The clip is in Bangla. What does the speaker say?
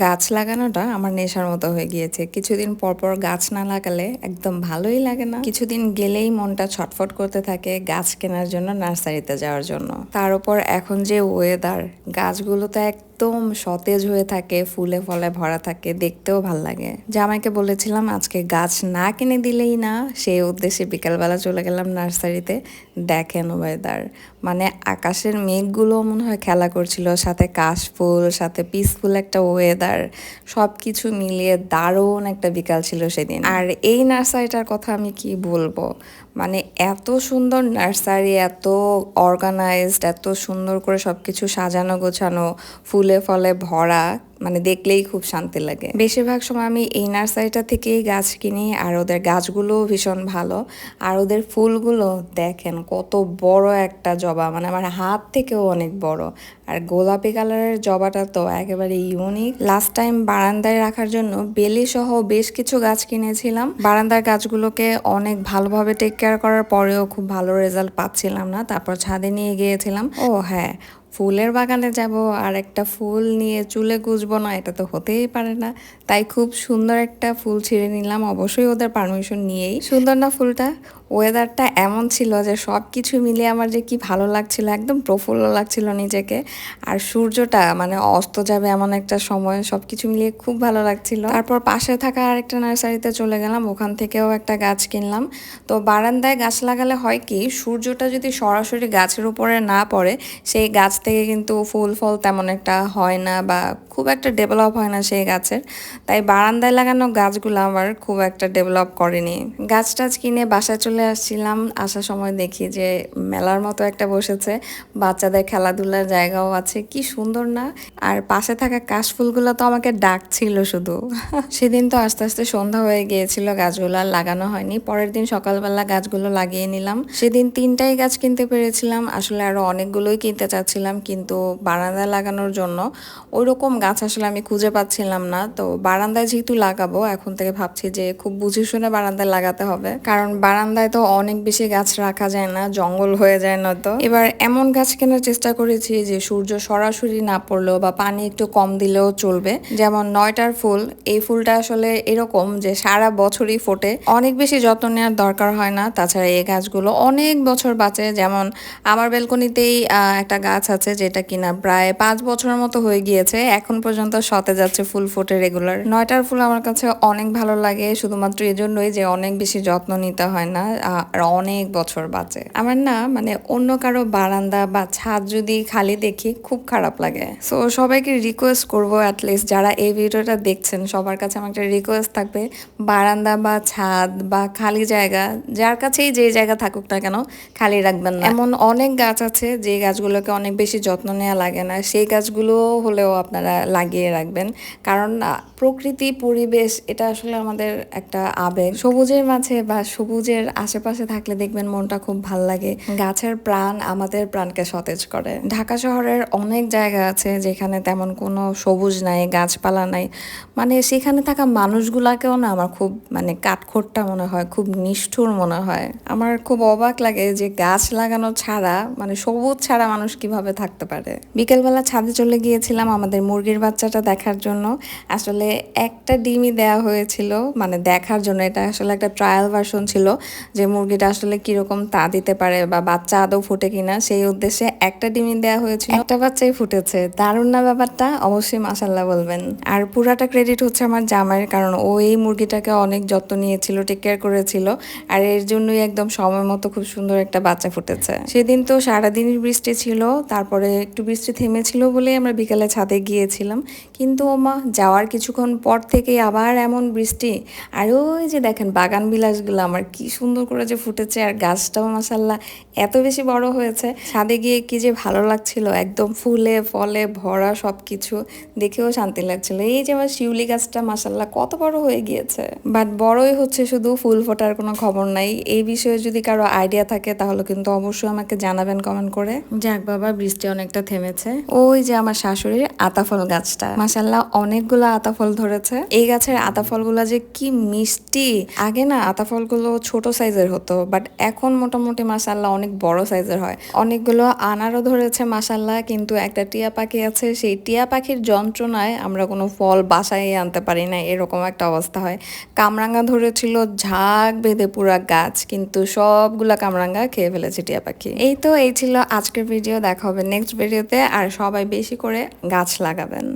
গাছ লাগানোটা আমার নেশার মতো হয়ে গিয়েছে। কিছুদিন পরপর পর গাছ না লাগালে একদম ভালোই লাগে না। কিছুদিন গেলেই মনটা ছটফট করতে থাকে গাছ কেনার জন্য নার্সারিতে যাওয়ার জন্য। তার উপর এখন যে ওয়েদার গাছগুলো তো একদম সতেজ হয়ে থাকে, ফুলে ফলে ভরা থাকে, দেখতেও ভালো লাগে। জামাইকে বলেছিলাম, আজকে গাছ না কিনে দিলেই না। সেই উদ্দেশ্যে বিকালবেলা চলে গেলাম নার্সারিতে, দেখেন ওয়েদার মানে আকাশের মেঘগুলো মনে হয় খেলা করছিল, সাথে কাশফুল সাথে পিসফুল একটা ওয়েদার সব কিছু মিলিয়ে দারুণ একটা বিকাল ছিল সেদিন। আর এই নার্সারিটার কথা আমি কি বলব? মানে এত সুন্দর নার্সারি, এত অর্গানাইজড এত সুন্দর করে সব কিছু সাজানো গোছানো, ফুলে ফলে ভরা। মানে দেখলেই খুব শান্তি লাগে। বেশিরভাগ সময় আমি এই নার্সারিটা থেকেই গাছ কিনি, আর ওদের গাছগুলোও ভীষণ ভালো। আর ওদের ফুলগুলো দেখেন কত বড় একটা জবা মানে আমার হাত থেকেও অনেক বড়। আর গোলাপি কালারের জবাটা তো একেবারে ইউনিক লাস্ট টাইম বারান্দায় রাখার জন্য বেলি সহ বেশ কিছু গাছ কিনেছিলাম। বারান্দার গাছগুলোকে অনেক ভালোভাবে টেক কেয়ার করার পরেও খুব ভালো রেজাল্ট পাচ্ছিলাম না। তারপর ছাদে নিয়ে গিয়েছিলাম। ও হ্যাঁ ফুলের বাগানে যাব আর একটা ফুল নিয়ে চুলে গুজবো না, এটা তো হতেই পারে না। তাই খুব সুন্দর একটা ফুল ছিঁড়ে নিলাম, অবশ্যই ওদের পারমিশন নিয়েই। সুন্দর না ফুলটা? ওয়েদারটা এমন ছিল যে সব কিছু মিলিয়ে আমার যে কি ভালো লাগছিল, একদম প্রফুল্ল লাগছিল নিজেকে। আর সূর্যটা মানে অস্ত যাবে এমন একটা সময় সব কিছু মিলিয়ে খুব ভালো লাগছিল। তারপর পাশে থাকা আরেকটা নার্সারিতে চলে গেলাম, ওখান থেকেও একটা গাছ কিনলাম। তো বারান্দায় গাছ লাগালে হয় কি, সূর্যটা যদি সরাসরি গাছের উপরে না পড়ে, সেই গাছ থেকে কিন্তু ফুল ফল তেমন একটা হয় না বা খুব একটা ডেভেলপ হয় না সেই গাছের। তাই বারান্দায় লাগানো গাছগুলো আমার খুব একটা ডেভেলপ করেনি। গাছ টাছ কিনে বাসায় চলে আসছিলাম, আসার সময় দেখি যে মেলার মতো একটা বসেছে। বাচ্চাদের খেলাধুলার জায়গাও আছে, কি সুন্দর না? আর পাশে থাকা কাশফুলগুলো তো আমাকে ডাকছিল শুধু। সেদিন তো আস্তে আস্তে সন্ধ্যা হয়ে গিয়েছিল, গাছগুলো আর লাগানো হয়নি। পরের দিন সকালবেলা গাছগুলো লাগিয়ে নিলাম। সেদিন তিনটাই গাছ কিনতে পেরেছিলাম। আসলে আরও অনেকগুলোই কিনতে চাচ্ছিলাম। কিন্তু বারান্দায় লাগানোর জন্য ওইরকম গাছ আসলে আমি খুঁজে পাচ্ছিলাম না। তো বারান্দায় যেহেতু লাগাবো, এখন থেকে ভাবছি যে খুব বুঝে শুনে বারান্দায় লাগাতে হবে। কারণ বারান্দায় তো অনেক বেশি গাছ রাখা যায় না, জঙ্গল হয়ে যায় না তো। এবার এমন গাছ কেনার চেষ্টা করেছি যে সূর্য সরাসরি না পড়লেও বা পানি একটু কম দিলেও চলবে। যেমন নয়টার ফুল, এই ফুলটা আসলে এরকম যে সারা বছরই ফোটে। অনেক বেশি যত্ন নেওয়ার দরকার হয় না। তাছাড়া এই গাছগুলো অনেক বছর বাঁচে। যেমন আমার বেলকনিতেই একটা গাছ আছে যেটা কিনা প্রায় পাঁচ বছরের মতো হয়ে গিয়েছে। এখন পর্যন্ত সতে যাচ্ছে ফুল ফোটে রেগুলার। নয়টার ফুল আমার কাছে অনেক ভালো লাগে শুধুমাত্র এই জন্যই যে অনেক বেশি যত্ন নিতে হয় না আর অনেক বছর বাঁচে। আমার না মানে অন্য কারও বারান্দা বা ছাদ যদি খালি দেখি খুব খারাপ লাগে। সো সবাইকে রিকোয়েস্ট করব অ্যাটলিস্ট যারা এই ভিডিওটা দেখছেন সবার কাছে আমার একটা রিকোয়েস্ট থাকবে। বারান্দা বা ছাদ বা খালি জায়গা যার কাছেই যে জায়গা থাকুক না কেন খালি রাখবেন না। এমন অনেক গাছ আছে যে গাছগুলোকে অনেক বেশি যত্ন নেওয়া লাগে না, সেই গাছগুলো হলেও আপনারা লাগিয়ে রাখবেন। কারণ প্রকৃতি, পরিবেশ, এটা আসলে আমাদের একটা আবেগ। সবুজের মাঝে বা সবুজের আশেপাশে থাকলে দেখবেন মনটা খুব ভালো লাগে। গাছের প্রাণ আমাদের প্রাণকে সতেজ করে। ঢাকা শহরের অনেক জায়গা আছে যেখানে তেমন কোনো সবুজ নাই, গাছপালা নাই। মানে সেখানে থাকা মানুষগুলাকেও না আমার খুব মানে কাঠখোট্টা মনে হয়, খুব নিষ্ঠুর মনে হয়। আমার খুব অবাক লাগে যে গাছ লাগানো ছাড়া মানে সবুজ ছাড়া মানুষ কীভাবে থাকতে পারে। বিকেলবেলা ছাদে চলে গিয়েছিলাম আমাদের মুরগির বাচ্চাটা দেখার জন্য। আসলে একটা ডিমই দেওয়া হয়েছিল মানে দেখার জন্য। এটা আসলে একটা ট্রায়াল ভার্সন ছিল যে মুরগিটা আসলে কীরকম তা দিতে পারে বা বাচ্চা আদৌ ফুটে কিনা। সেই উদ্দেশ্যে একটা ডিমই দেওয়া হয়েছিল। একটা বাচ্চাই ফুটেছে। দারুণ না ব্যাপারটা? অবশ্যই মাসাল্লাহ বলবেন। আর পুরাটা ক্রেডিট হচ্ছে আমার জামাইয়ের, কারণ ও এই মুরগিটাকে অনেক যত্ন নিয়েছিল টেক কেয়ার করেছিল। আর এর জন্যই একদম সময় মতো খুব সুন্দর একটা বাচ্চা ফুটেছে। সেদিন তো সারাদিনই বৃষ্টি ছিল, তারপরে একটু বৃষ্টি থেমেছিল বলেই আমরা বিকালে ছাদে গিয়েছিলাম। কিন্তু ওমা, যাওয়ার কিছুক্ষণ পর থেকেই আবার এমন বৃষ্টি। আর ওই যে দেখেন বাগান বিলাসগুলো, আমার কি সুন্দর করে যে ফুটেছে। আর গাছটাও মাসাল্লাহ এত বেশি বড় হয়েছে। ছাদে গিয়ে কি যে ভালো লাগছিল, একদম ফুলে, ফলে ভরা সব কিছু দেখেও শান্তি লাগছিল। এই যে আমার শিউলি গাছটা মাসাল্লাহ কত বড় হয়ে গিয়েছে। বাট বড়ই হচ্ছে শুধু, ফুল ফোটার কোনো খবর নাই। এই বিষয়ে যদি কারও আইডিয়া থাকে, তাহলে কিন্তু অবশ্যই আমাকে জানাবেন কমেন্ট করে। যাক বাবা, বৃষ্টি অনেকটা থেমেছে। ওই যে আমার শাশুড়ির আতাফল গাছটা। মাসাল্লাহ অনেকগুলো আতাফল ধরেছে। এই গাছের আতাফলগুলো যে কি মিষ্টি। আগে না আতাফলগুলো ছোট সাইজের হতো, বাট এখন মোটামুটি মাসাল্লাহ অনেক বড় সাইজের হয়। অনেকগুলো আনারও ধরেছে মাসাল্লাহ কিন্তু একটা টিয়া পাখি আছে। সেই টিয়া পাখির যন্ত্রণায় আমরা কোনো ফল বাসায় আনতে পারি না, এরকম একটা অবস্থা হয়। কামরাঙ্গা ধরেছিল ঝাঁক বেঁধে পুরা গাছ, কিন্তু সবগুলা কামরাঙ্গা খেয়ে ফেলেছে টিয়া পাখি। এই তো, এই ছিল আজকের ভিডিও। দেখা হবে নেক্সট ভিডিওতে আর সবাই বেশি করে গাছ লাগাবেন।